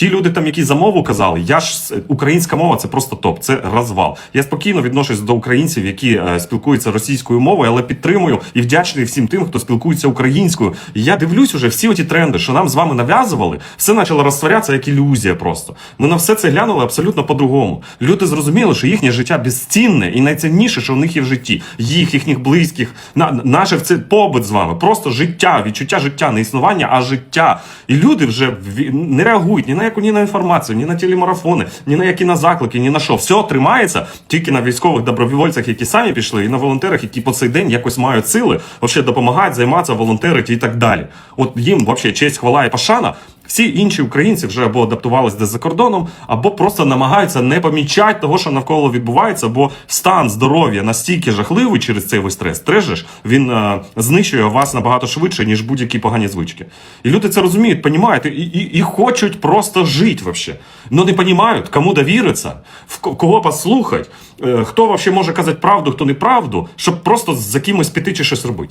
Ті люди, там, які за мову казали, я ж українська мова це просто топ, це розвал. Я спокійно відношусь до українців, які е, спілкуються російською мовою, але підтримую і вдячний всім тим, хто спілкується українською. І я дивлюсь уже всі оті тренди, що нам з вами нав'язували, все почало розтворятися як ілюзія. Просто ми на все це глянули абсолютно по-другому. Люди зрозуміли, що їхнє життя безцінне і найцінніше, що в них є в житті. Їх, їхніх близьких, на наше це побут з вами, просто життя, відчуття життя, не існування, а життя. І люди вже не реагують ні на яку ні на інформацію, ні на телемарафони, ні на які на заклики, ні на що. Все тримається тільки на військових добровольцях, які самі пішли, і на волонтерах, які по цей день якось мають сили, взагалі допомагають, займатися, волонтерити і так далі. От їм взагалі честь, хвала і пошана. Всі інші українці вже або адаптувалися десь за кордоном, або просто намагаються не помічати того, що навколо відбувається, бо стан здоров'я настільки жахливий через цей весь стрес. Стрес він е, знищує вас набагато швидше, ніж будь-які погані звички. І люди це розуміють, понімають, і, і, і хочуть просто жити вообще. Ну не розуміють, кому довіритися, в кого послухати, е, хто вообще може казати правду, хто неправду, щоб просто за кимось піти чи щось робити.